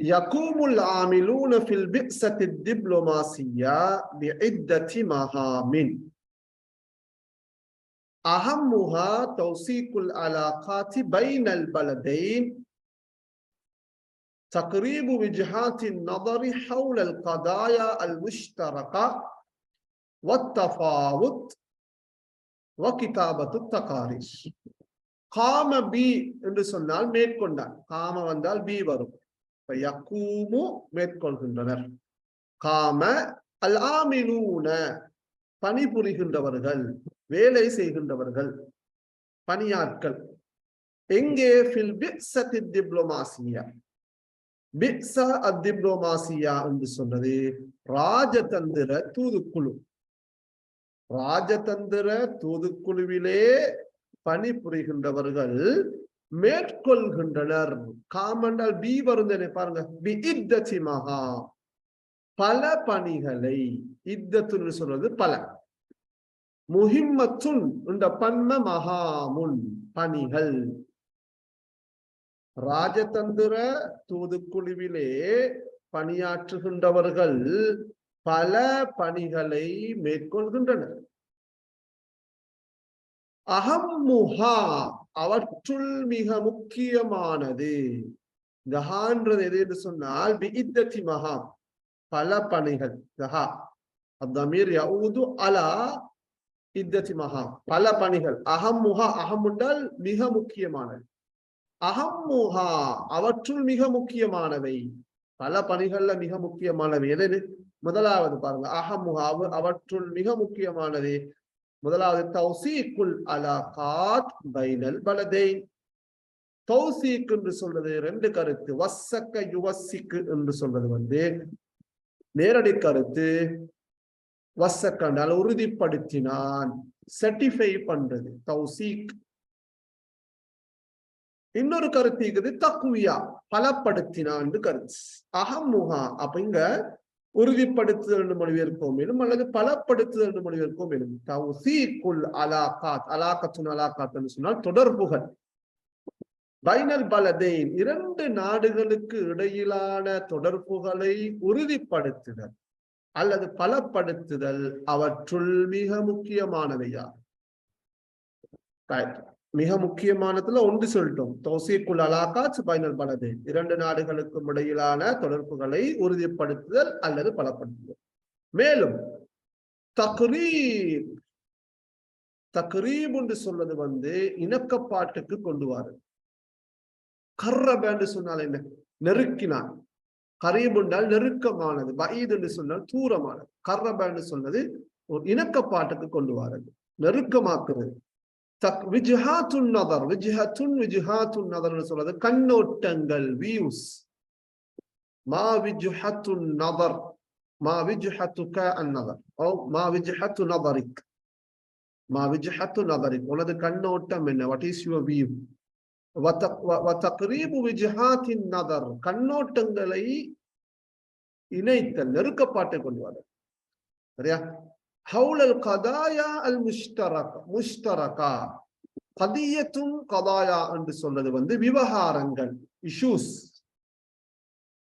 يقوم العاملون في البئسة الدبلوماسية بعدة مهام. أهمها توثيق العلاقات بين البلدين. تقريب وجهات النظر حول القضايا المشتركة والتفاوض وكتابة التقارير. காம பி என்று சொன்னால் மேற்கொண்டார் காம வந்தால் பி வரும். இப்ப யக்கூமு மேற்கொள்கின்றனர். காம அல் ஆமிலூன பணிபுரிகின்றவர்கள் வேலை செய்கின்றவர்கள் பணியாட்கள். எங்கே? ஃபில் பிக்ஸத்தி டிப்ளோமாசியா. பிக்ஸா அத்திப்ளோமாசியா என்று சொன்னது ராஜதந்திர தூதுக்குழு. ராஜதந்திர தூதுக்குழுவிலே பணிபுரிகின்றவர்கள் மேற்கொள்கின்றனர். காமண்டால் பி வருந்தனை பாருங்க. பி மகா. பல பணிகளை இத்தத்துன்னு சொல்றது பல. முஹிம்மத்துன் இந்த பன்ம மகாமுன் பணிகள். ராஜதந்திர தூதுக்குழுவிலே பணியாற்றுகின்றவர்கள் பல பணிகளை மேற்கொள்கின்றனர். அகம்முஹா அவற்றுள் மிக முக்கியமானது. கஹான்றது எது என்று சொன்னால் பிஇத்ததி மகா பல பணிகள். தஹா அப்தமீர் யவுது அலா இத்ததி மகா பல பணிகள். அகம்முஹா அகம் என்றால் மிக முக்கியமானது. அகம்முஹா அவற்றுள் மிக முக்கியமானவை. பல பணிகள்ல மிக முக்கியமானவை. எது முதலாவது பாருங்க. அகமுக அவற்றுள் மிக முக்கியமானது. முதலாவது தௌசீக்குல் அலாகாத் பைனல் பலதை. தௌசீக் என்று சொல்றது ரெண்டு கருத்து. வசக்க யுவசிக்கு என்று சொல்றது வந்து நேரடி கருத்து. வசக்கண்டால் உறுதிப்படுத்தினான் செர்டிஃபை பண்றது தௌசீக். இன்னொரு கருத்து இருக்குது தக்குவியா பலப்படுத்தினான் கருத்து. அகமுகா அப்ப இங்க உறுதிப்படுத்துதல் என்று மொழிபெயர்ப்போம் அல்லது பலப்படுத்துதல் என்று மொழிபெயர்ப்போம் மேலும் அலா அலாகாத் அலாக்கத்துன் அலாகாத் என்று சொன்னால் தொடர்புகள். பைனல் பலதேன் இரண்டு நாடுகளுக்கு இடையிலான தொடர்புகளை உறுதிப்படுத்துதல் அல்லது பலப்படுத்துதல் அவற்றுள் மிக முக்கியமானவையா மிக முக்கியமானதுல ஒன்று சொல்லிட்டோம். தோசிக்குள் அலாகாத் பைனல் பலது இரண்டு நாடுகளுக்கும் இடையிலான தொடர்புகளை உறுதிப்படுத்துதல் அல்லது பலப்படுத்துதல். மேலும் தக்ரீப் தக்ரீப் என்று சொல்வது வந்து இணக்கப்பாட்டுக்கு கொண்டு வாரு. கர்ரப என்று சொன்னால் என்ன? நெருக்கினான் கரீப் என்றால் நெருக்கமானது. பஈத் என்று சொன்னால் தூரமானது. கர்ரப என்று சொன்னது ஒரு இணக்கப்பாட்டுக்கு கொண்டு வாரது நெருக்கமாக்குறது. தக் விஜ்ஹாத்துன் நதர் விஜ்ஹத்துன் விஜ்ஹாத்துன் நதர்னு சொல்றது கண்ணோட்டங்கள் வியூஸ் மா விஜ்ஹத்துன் நதர் மா விஜ்ஹத்துக அந்நதர் ஓ மா விஜ்ஹத்து நதரிக். மா விஜ்ஹத்து நதரிக். உனது கண்ணோட்டம் என்ன? வாட் இஸ் யுவர் வியூ வத்தக்ரீபு விஜுஹாத்தின் நதர். கண்ணோட்டங்களை இணைத்தல் நெருக்கப்பாட்டை கொண்டு வர. சரியா? ஹவுலல் கதாயா அல் முஷ்தரக் முஷ்தரகா கதியத்தும் கதாயா என்று சொல்றது வந்து விவகாரங்கள் இஷ்யூஸ்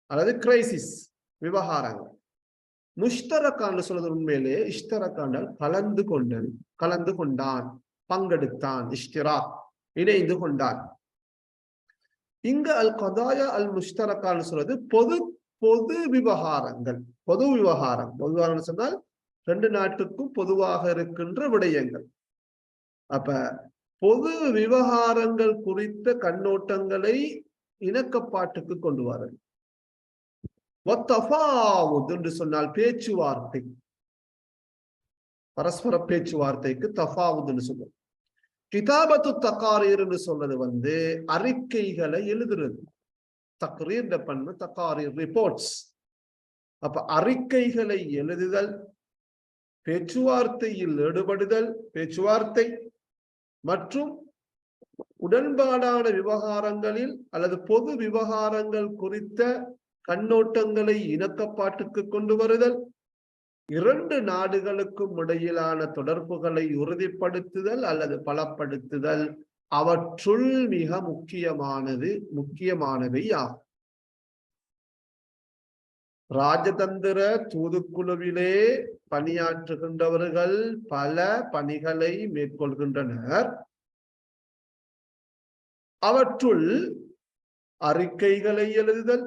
அல்லது கிரைசிஸ் விவகாரங்கள். முஷ்தரக்கான்னு சொல்றது உண்மையிலே இஷ்டரக்காண்டால் கலந்து கொண்டது. கலந்து கொண்டான் பங்கெடுத்தான் இஷ்டிரா இணைந்து கொண்டான். இங்க அல் கதாயா அல் முஷ்தரக்கான்னு சொல்றது பொது பொது விவகாரங்கள். பொது விவகாரம். பொது விவகாரம் சொன்னால் ரெண்டு நாட்டுக்கும் பொதுவாக இருக்கின்ற விடயங்கள். அப்ப பொது விவகாரங்கள் குறித்த கண்ணோட்டங்களை இணக்கப்பாட்டுக்கு கொண்டு வாருங்கள் என்று சொன்னால் பேச்சுவார்த்தை. பரஸ்பர பேச்சுவார்த்தைக்கு தஃபாவுதுன்னு சொல்லுவோம். கிதாபத்து தக்காரீர் என்று சொல்றது வந்து அறிக்கைகளை எழுதுறது. தக்ரீர் பண்ணு தக்காரீர் ரிப்போர்ட்ஸ் அப்ப அறிக்கைகளை எழுதுதல் பேச்சுவார்த்தையில் ஈடுபடுதல் பேச்சுவார்த்தை மற்றும் உடன்பாடான விவகாரங்களில் அல்லது பொது விவகாரங்கள் குறித்த கண்ணோட்டங்களை இணக்கப்பாட்டுக்கு கொண்டு வருதல் இரண்டு நாடுகளுக்கும் இடையிலான தொடர்புகளை உறுதிப்படுத்துதல் அல்லது பலப்படுத்துதல் அவற்றுள் மிக முக்கியமானது முக்கியமானவை ஆகும் ராஜதந்திர தூதுக்குழுவிலே பணியாற்றுகின்றவர்கள் பல பணிகளை மேற்கொள்கின்றனர். அவற்றுள் அறிக்கைகளை எழுதுதல்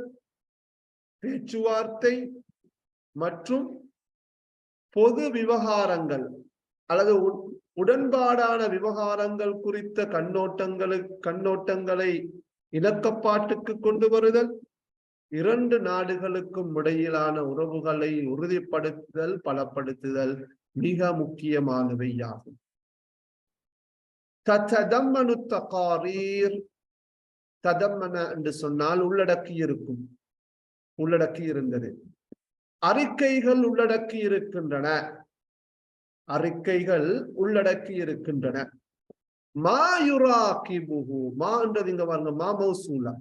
பேச்சுவார்த்தை மற்றும் பொது விவகாரங்கள் அல்லது உடன்பாடான விவகாரங்கள் குறித்த கண்ணோட்டங்களுக்கு கண்ணோட்டங்களை இலக்கப்பாட்டுக்கு கொண்டு வருதல். இரண்டு நாடுகளுக்கும் இடையிலான உறவுகளை உறுதிப்படுத்துதல் பலப்படுத்துதல் மிக முக்கியமானவையாகும் தத்ததம்மனு தகாரீர் ததம்மன என்று சொன்னால் உள்ளடக்கி இருக்கும் உள்ளடக்கி இருந்தது. அறிக்கைகள் உள்ளடக்கி இருக்கின்றன அறிக்கைகள் உள்ளடக்கி இருக்கின்றன. மாயுராகிபுஹு மா என்றது இங்க பாருங்க மா மௌசூலா.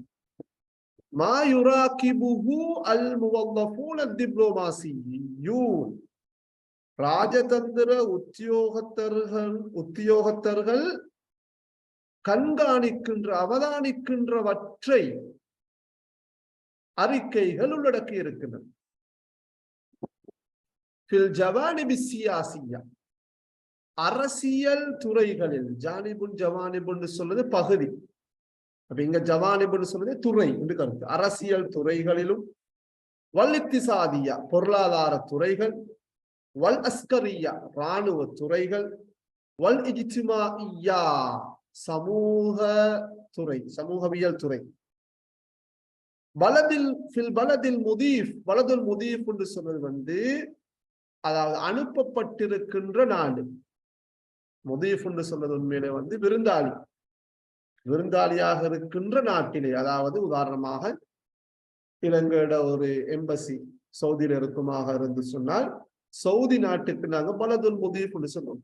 மா யுராகிபுஹு அல் முவல்லஃபூன டிப்ளோமாசியூன் ராஜதந்திர உத்தியோகத்தர்கள் உத்தியோகத்தர்கள் கண்காணிக்கின்ற அவதானிக்கின்றவற்றை அறிக்கைகள் உள்ளடக்கி இருக்கின்றன அரசியல் துறைகளில் ஜானிபுன் ஜவானிபுன்னு சொல்றது பகுதி அப்ப இங்க ஜவானிபுன்னு சொல்றது? துறை என்று கருத்து. அரசியல் துறைகளிலும் வல்லித்திசாதியா பொருளாதார துறைகள் வல் அஸ்கரியா ராணுவ துறைகள் வல் இஜ்திமாஇய்யா சமூக துறை சமூகவியல் துறை. பலதில் ஃபில் பலதில் முதீஃப் பலதுல் முதீஃப் என்று சொன்னது வந்து அதாவது அனுப்பப்பட்டிருக்கின்ற நாடு. முதீஃப் என்று சொன்னது உண்மையிலே வந்து விருந்தாளி. விருந்தாளியாக இருக்கின்ற நாட்டிலே அதாவது உதாரணமாக இலங்கையோட ஒரு எம்பசி சவுதியில இருக்குமாக இருந்து சொன்னால் சவுதி நாட்டுக்கு நாங்க பலதுல் முதீஃப் என்று சொல்லுவோம்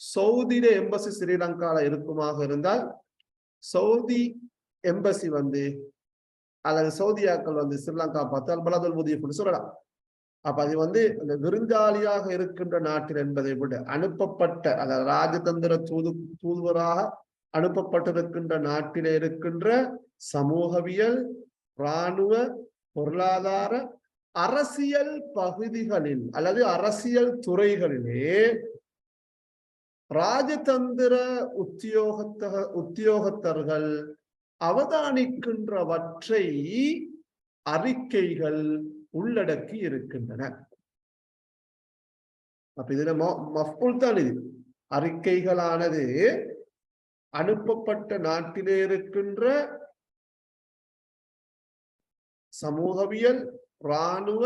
சவுதியில எம்பசி ஸ்ரீலங்கால இருக்குமாக இருந்தால் சவுதி எம்பசி வந்து அல்லது சவுதியாக்கள் வந்து ஸ்ரீலங்கா பார்த்தால் பலதுல் முதீஃப்னு சொல்லலாம். அப்ப அது வந்து அந்த விருந்தாளியாக இருக்கின்ற நாட்டில் என்பதை விட அனுப்பப்பட்ட அதாவது ராஜதந்திர தூது தூதுவராக அனுப்பப்பட்டிருக்கின்ற நாட்டிலே இருக்கின்ற சமூகவியல் இராணுவ பொருளாதார அரசியல் பகுதிகளில் அல்லது அரசியல் துறைகளிலே ராஜதந்திர உத்தியோகத்த உத்தியோகத்தர்கள் அவதானிக்கின்றவற்றை அறிக்கைகள் உள்ளடக்கி இருக்கின்றன. அப்ப இதுல மஃபுல் தான் இது அறிக்கைகளானது அனுப்பப்பட்ட நாட்டிலே இருக்கின்ற சமூகவியல் இராணுவ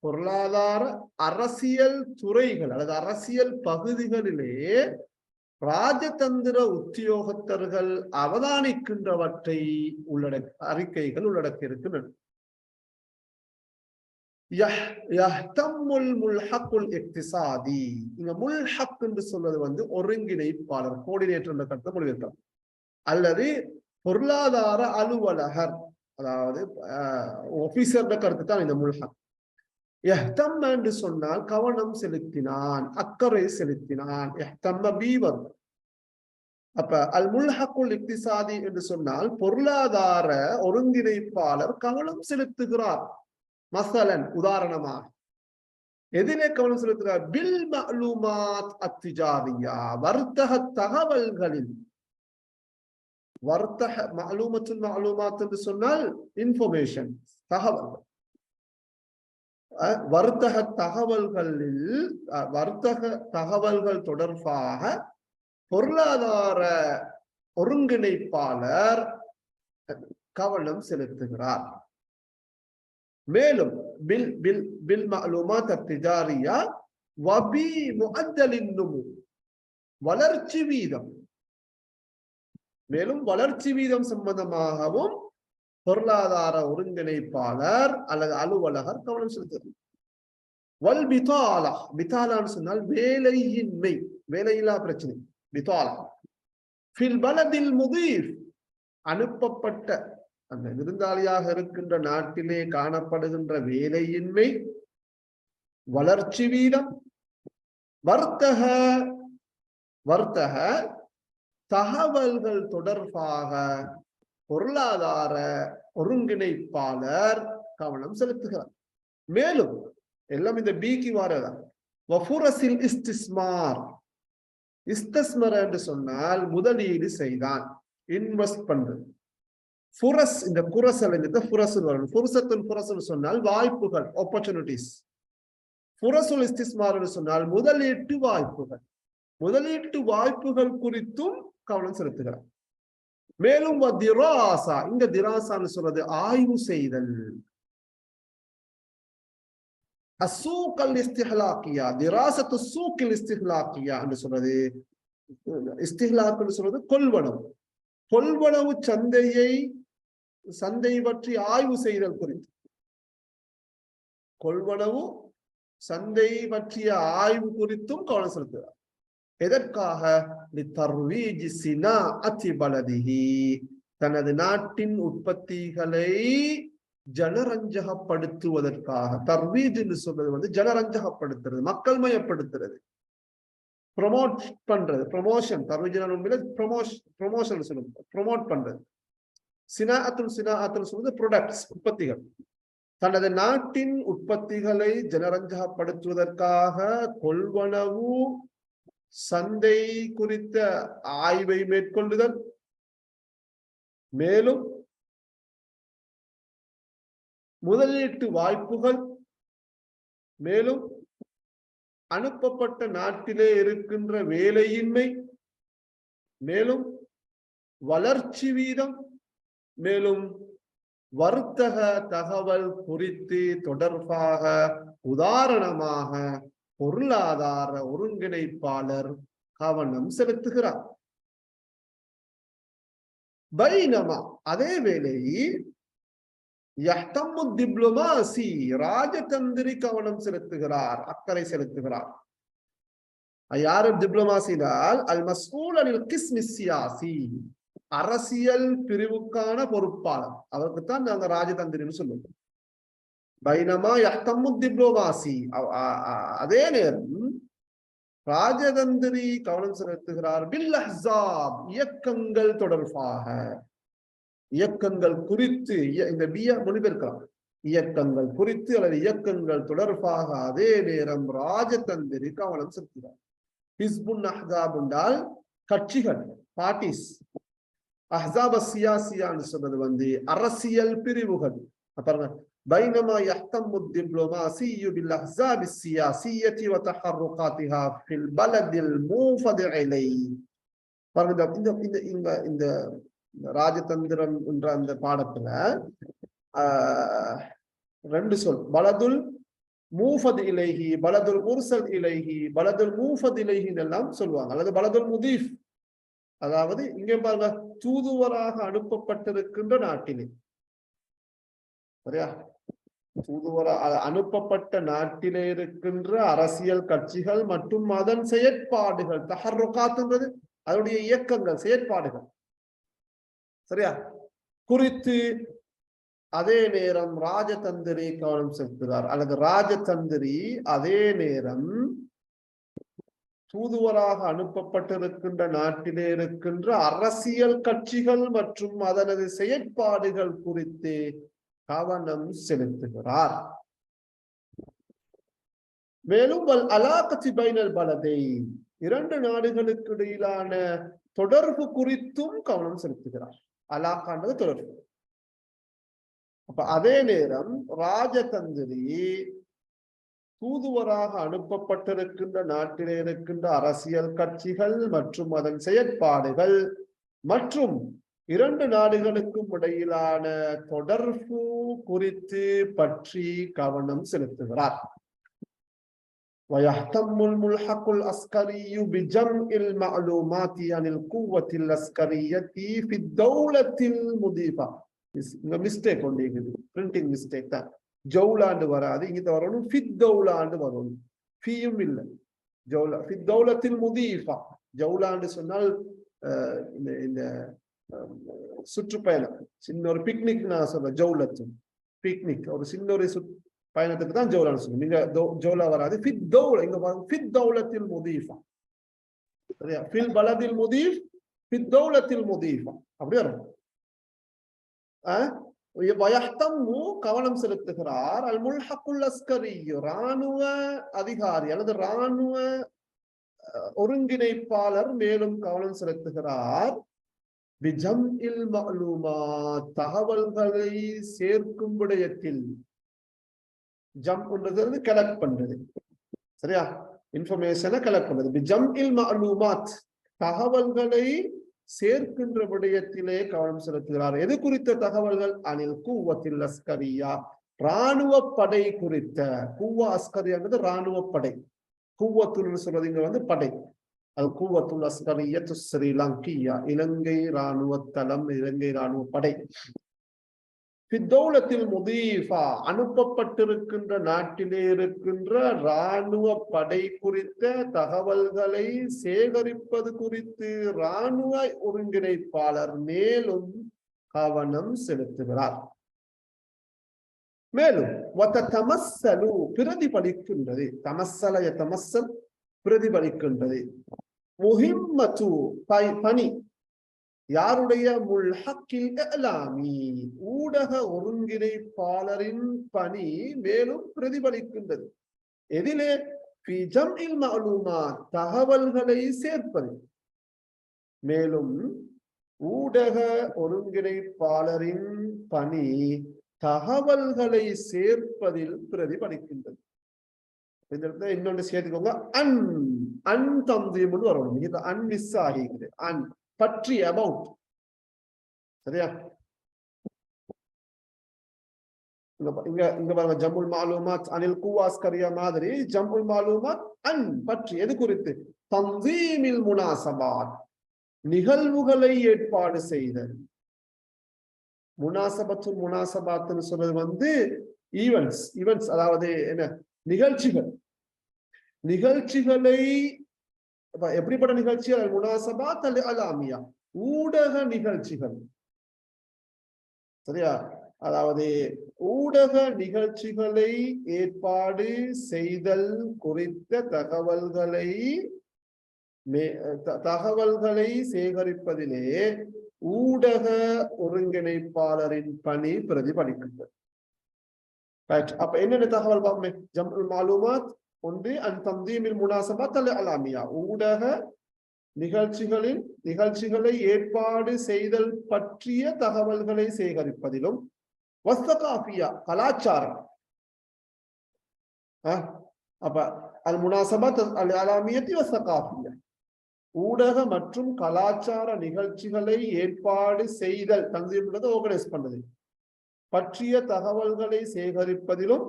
பொருளாதார அரசியல் துறைகள் அல்லது அரசியல் பகுதிகளிலே ராஜதந்திர உத்தியோகத்தர்கள் அவதானிக்கின்றவற்றை உள்ளடக்க அறிக்கைகள் உள்ளடக்கி இருக்கின்றன இக்திசாதி. இங்க முல்ஹக் என்று சொல்வது வந்து ஒருங்கிணைப்பாளர் கோஆர்டினேட்டர் என்ற கருத்தை அல்லது பொருளாதார அலுவலகர் அதாவது ஒபிசர் கருத்து தான் இந்த முல்ஹக். எஹ்தம் என்று சொன்னால் கவனம் செலுத்தினான் அக்கறை செலுத்தினான். எஹ்தம்ம பீவர் அப்ப அல் முல்ஹக்குல் இக்திசாதி என்று சொன்னால் பொருளாதார ஒருங்கிணைப்பாளர் கவனம் செலுத்துகிறார். மசலன் உதாரணமாக. எதிலே கவனம் செலுத்துகிறார் பில் மஅலூமாத் அத்திஜாரியா வர்த்தக தகவல்களில். வர்த்தக மஅலூமத்துல் மஅலூமாத் என்று சொன்னால் இன்ஃபர்மேஷன் தகவல்கள். வர்த்தக தகவல்களில் வர்த்தக தகவல்கள் தொடர்பாக பொருளாதார ஒருங்கிணைப்பாளர் கவனம் செலுத்துகிறார். மேலும் பில் பில் பில் மலுமா திஜாரியா வபி முகத்தலின் வளர்ச்சி வீதம். மேலும் வளர்ச்சி வீதம் சம்பந்தமாகவும் பொருளாதார ஒருங்கிணைப்பாளர் அல்லது அலுவலகர் கவனம் செலுத்தது வல் பிதாலா பிதாலான்னு சொன்னால் வேலையின்மை வேலையில்லா பிரச்சனை பிதாலா ஃபில் பலதில் முதீர் அனுப்பப்பட்ட அந்த விருந்தாளியாக இருக்கின்ற நாட்டிலே காணப்படுகின்ற வேலையின்மை வளர்ச்சி வீதம் வர்த்தக வர்த்தக தகவல்கள் தொடர்பாக பொருளாதார ஒருங்கிணைப்பாளர் கவனம் செலுத்துகிறார். மேலும் எல்லாம் இந்த பிக்கு வாரதா வஃபுரசில் இஸ்திஸ்மார். இஸ்தஸ்மர் என்று சொன்னால் முதலீடு செய்தான். இன்வெஸ்ட் பண்றது ஃபுரஸ் இந்த குரசல் இந்த வரணும் ஃபுரசத்துல் ஃபுரஸ் சொன்னால் வாய்ப்புகள் ஆப்பர்ச்சுனிட்டிஸ் ஃபுரசுல் இஸ்திஸ்மார் சொன்னால் முதலீட்டு வாய்ப்புகள். முதலீட்டு வாய்ப்புகள் குறித்தும் கவனம் செலுத்துகிறார் மேலும் திராசா இங்க திராசான்னு சொல்றது ஆய்வு செய்தல். அசூக்கல் இஸ்திஹலாக்கியா திராசத்து சூக்கில் இஸ்திஹலாக்கியா என்று சொல்றது இஸ்திஹலாக்குன்னு சொல்றது கொள்வனவு. கொள்வனவு சந்தையை சந்தை பற்றி ஆய்வு செய்தல் குறித்து. கொள்வனவு சந்தை பற்றிய ஆய்வு குறித்தும் கவனம் செலுத்துகிறார். எதற்காக? தனது நாட்டின் உற்பத்திகளை ஜனரஞ்சகப்படுத்துவதற்காக. தர்வீஜ் என்று சொல்றது வந்து ஜனரஞ்சகப்படுத்துறது மக்கள் மயப்படுத்துறது. ப்ரொமோட் பண்றது ப்ரொமோஷன் தர்வீஜன் ப்ரொமோஷன் ப்ரொமோஷன் சொல்லுங்க ப்ரொமோட் பண்றது. சினாஅத்துல் சினாஅத்துல் சொல்வது ப்ரொடக்ட்ஸ் உற்பத்திகள். தனது நாட்டின் உற்பத்திகளை ஜனரஞ்சகப்படுத்துவதற்காக கொள்வனவு சந்தை குறித்த ஆய்வை மேற்கொள்ளுதல். மேலும் முதலீட்டு வாய்ப்புகள். மேலும் அனுப்பப்பட்ட நாட்டிலே இருக்கின்ற வேலையின்மை. மேலும் வளர்ச்சி வீதம். மேலும் வர்த்தக தகவல் குறித்து தொடர்பாக உதாரணமாக பொருளாதார ஒருங்கிணைப்பாளர் கவனம் செலுத்துகிறார். பைனமா அதே வேளையில் டிப்ளமாசி ராஜதந்திரி கவனம் செலுத்துகிறார் அக்கறை செலுத்துகிறார். யாரு டிப்ளமாசினால் அல் மசூல் அனில் கிஸ்மிஸ்யாசி அரசியல் பிரிவுக்கான பொறுப்பாளர். அவருக்கு தான் நாங்க ராஜதந்திரின்னு சொல்லுவோம் பைனமா யஹ்தம்மு அதே நேரம் ராஜதந்திரி கவனம் செலுத்துகிறார். பில் அஹாப் இயக்கங்கள் தொடர்பாக. இயக்கங்கள் குறித்து இந்த பிய மொழிபெயர்க்கலாம். இயக்கங்கள் குறித்து அல்லது இயக்கங்கள் தொடர்பாக அதே நேரம் ராஜதந்திரி கவனம் செலுத்துகிறார். ஹிஸ்புன் அஹாப் என்றால் கட்சிகள் பார்ட்டிஸ். அஹ்சாப் சியாசியான்னு சொன்னது வந்து அரசியல் பிரிவுகள் பாருங்க بينما يهتم الدبلوماسي بالأحزاب السياسية وتحركاتها في البلد الموفد إليه பாருங்க இந்த இந்த இந்த இந்த ராஜதந்திரம் என்ற அந்த பாடத்துல ஆஹ் ரெண்டு சொல் பலதுல் மூஃபத் இலைஹி பலதுல் முர்சல் இலைஹி பலதுல் மூஃபத் இலைஹின்னு எல்லாம் சொல்லுவாங்க அல்லது பலதுல் முதீஃப் அதாவது இங்க பாருங்க தூதுவராக அனுப்பப்பட்டிருக்கின்ற நாட்டிலே. சரியா? தூதுவர அனுப்பப்பட்ட நாட்டிலே இருக்கின்ற அரசியல் கட்சிகள் மற்றும் அதன் செயற்பாடுகள் தஹர்ருகாத்துன்றது அதனுடைய இயக்கங்கள் செயற்பாடுகள். சரியா? குறித்து அதே நேரம் ராஜதந்திரி கவனம் செலுத்துகிறார். அல்லது ராஜதந்திரி அதே நேரம் தூதுவராக அனுப்பப்பட்டிருக்கின்ற நாட்டிலே இருக்கின்ற அரசியல் கட்சிகள் மற்றும் அதனது செயற்பாடுகள் குறித்து கவனம் செலுத்துகிறார். மேலும் அலாக்கச்சி பைனல் பலதை இரண்டு நாடுகளுக்கு இடையிலான தொடர்பு குறித்தும் கவனம் செலுத்துகிறார். அலாக்கான்றது தொடர்பு. அப்ப அதே நேரம் ராஜதந்திரி தூதுவராக அனுப்பப்பட்டிருக்கின்ற நாட்டிலே இருக்கின்ற அரசியல் கட்சிகள் மற்றும் அதன் செயற்பாடுகள் மற்றும் இரண்டு நாடுகளுக்கும் இடையிலான தொடர்பு குறித்து பற்றி கவனம் செலுத்துகிறார் ويهتم الملحق العسكري بجمع المعلومات عن القوة العسكرية في الدولة المضيفة இங்க மிஸ்டேக் ஒன்று இருக்குது பிரிண்டிங் மிஸ்டேக் தான் ஜவுலாண்டு வராது. இங்க வரணும் ஃபித் தௌலாண்டு வரணும். ஃபீயும் இல்லை. ஜவுலா ஃபித் தௌலத்தில் முதீஃபா. ஜவுலாண்டு சொன்னால் இந்த இந்த சுற்றுப்பயணம். சின்ன ஒரு பிக்னிக் நான் சொல்றேன் ஜவுலத்து பிக்னிக் ஒரு சின்ன ஒரு பயணத்துக்கு தான் ஜவுலான்னு சொல்லுவோம் நீங்க ஜவுலா வராது. ஃபித் தௌல இங்க பாருங்க ஃபித் தௌலத்தில் முதீஃபா. சரியா? ஃபில் பலதில் முதீஃப் ஃபித் தௌலத்தில் முதீஃபா. அப்படி வரும். கவனம் செலுத்துகிறார். அல் முல்ஹக்குல் அஸ்கரி ராணுவ அதிகாரி அல்லது ராணுவ ஒருங்கிணைப்பாளர் மேலும் கவனம் செலுத்துகிறார். பிஜம் இல் மஅலூமா தகவல்களை சேர்க்கும் விடயத்தில். ஜம் பண்றது கலெக்ட் பண்றது. சரியா? இன்ஃபர்மேஷனை கலெக்ட் பண்றது. பிஜம் இல் மஅலூமாத் தகவல்களை சேர்க்கின்ற விடயத்திலே கவனம் செலுத்துகிறார். எது குறித்த தகவல்கள்? அனில் கூவத்தில் அஸ்கரியா. ராணுவ படை குறித்த. கூவா அஸ்கரியாங்கிறது ராணுவ படை. கூவத்துன்னு சொல்றது இங்க வந்து படை. அது கூவத்துல் அஸ்கரியத்து ஸ்ரீலங்கியா. இலங்கை ராணுவ தளம் இலங்கை ராணுவ படை. பித்தௌலத்தில் முதீஃபா அனுப்பப்பட்டிருக்கின்ற நாட்டிலே இருக்கின்ற ராணுவ படை குறித்த தகவல்களை சேகரிப்பது குறித்து ராணுவ ஒருங்கிணைப்பாளர் மேலும் கவனம் செலுத்துகிறார். மேலும் ஒத்த தமசலு பிரதிபலிக்கின்றது. தமசலய தமசல் பிரதிபலிக்கின்றது. முஹிம்மத்து பணி. யாருடைய முல்ஹக்கில் இஅலாமி ஊடக ஒருங்கிணைப்பாளரின் பணி மேலும் பிரதிபலிக்கின்றது. எதிலே தகவல்களை சேர்ப்பது. மேலும் ஊடக ஒருங்கிணைப்பாளரின் பணி தகவல்களை சேர்ப்பதில் பிரதிபலிக்கின்றது. இன்னொன்று சேர்த்துக்கோங்க. அன் அன் தந்தீம்னு வரணும் அன் மிஸ் ஆகிக்குது அன். பற்றி அபவுட் சரியா? இங்க இங்க பாருங்க ஜம்புல் மாலூமாத் அனில் குவாஸ்கரியா மாதிரி ஜம்புல் மாலூமாத் அன் பற்றி. எது குறித்து? தந்தீமில் முனாசபாத். நிகழ்வுகளை ஏற்பாடு செய்தல். முனாசபத்து முனாசபாத்துன்னு சொல்றது வந்து ஈவெண்ட்ஸ் ஈவெண்ட்ஸ் அதாவது என்ன? நிகழ்ச்சிகள். நிகழ்ச்சிகளை எப்படிப்பட்ட நிகழ்ச்சிகள் அல் முனாசபாத் அல் அலாமியா. ஊடக நிகழ்ச்சிகள். சரியா? அதாவது ஊடக நிகழ்ச்சிகளை ஏற்பாடு செய்தல் குறித்த தகவல்களை மே- த- தகவல்களை சேகரிப்பதிலே ஊடக ஒருங்கிணைப்பாளரின் பணி பிரதிபலிக்கின்றது அப்ப என்னென்ன தகவல் பார்ப்போமே ஜம்முல் மாலுமாத் ஒன்று அன் தந்தீமில் முனாசமா அல் அலாமியா. ஊடக நிகழ்ச்சிகளின் நிகழ்ச்சிகளை ஏற்பாடு செய்தல் பற்றிய தகவல்களை சேகரிப்பதிலும் வஸ்தகாபியா கலாச்சாரம். அப்ப அல் முனாசபாத் அல் அலாமியத்தி வஸ்தகாபியா ஊடக மற்றும் கலாச்சார நிகழ்ச்சிகளை ஏற்பாடு செய்தல் தந்தீம்ன்றது ஆர்கனைஸ் பண்ணது. பற்றிய தகவல்களை சேகரிப்பதிலும்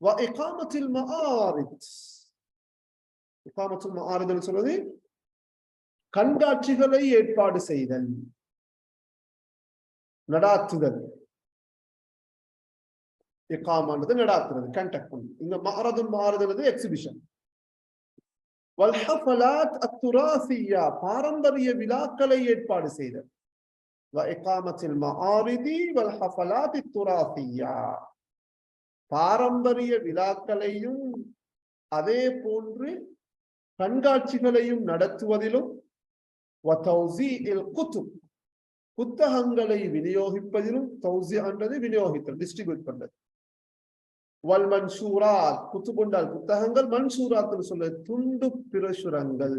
இக்காமத்தில் மஆரித் இக்காமத்தில் மஆரித்னு சொல்வது கண்காட்சிகளை ஏற்பாடு செய்தல். நடாத்துதல். இக்காமானது நடாத்துறது கண்டக்ட் பண்ணும் இங்க மாறதும் மாறுதுனது எக்ஸிபிஷன் வல்ஹஃபலாத் அத்துராசியா பாரம்பரிய விழாக்களை ஏற்பாடு செய்தல். வ இக்காமத்தில் மஆரிதி வல்ஹஃபலாத் இத்துராசியா. பாரம்பரிய விழாக்களையும் அதே போன்று கண்காட்சிகளையும் நடத்துவதிலும் புத்தகங்களை விநியோகிப்பதிலும் விநியோகித்தல் டிஸ்ட்ரிபியூட் பண்றது. வல் குத்து குத்துபொண்டால் புத்தகங்கள் மன்சூரா சொல்ல துண்டு பிரசுரங்கள்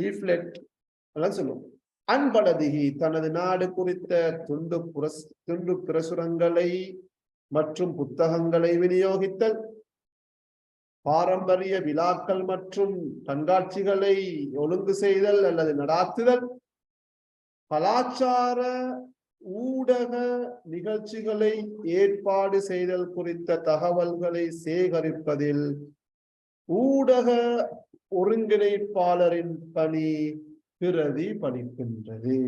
லீஃப்லெட் எல்லாம் சொல்லுவோம். அன்பலதிகி தனது நாடு குறித்த துண்டு புரஸ் துண்டு பிரசுரங்களை மற்றும் புத்தகங்களை விநியோகித்தல் பாரம்பரிய விழாக்கள் மற்றும் கண்காட்சிகளை ஒழுங்கு செய்தல் அல்லது நடாத்துதல் கலாச்சார ஊடக நிகழ்ச்சிகளை ஏற்பாடு செய்தல் குறித்த தகவல்களை சேகரிப்பதில் ஊடக ஒருங்கிணைப்பாளரின் பணி பிரதி பணிக்கின்றது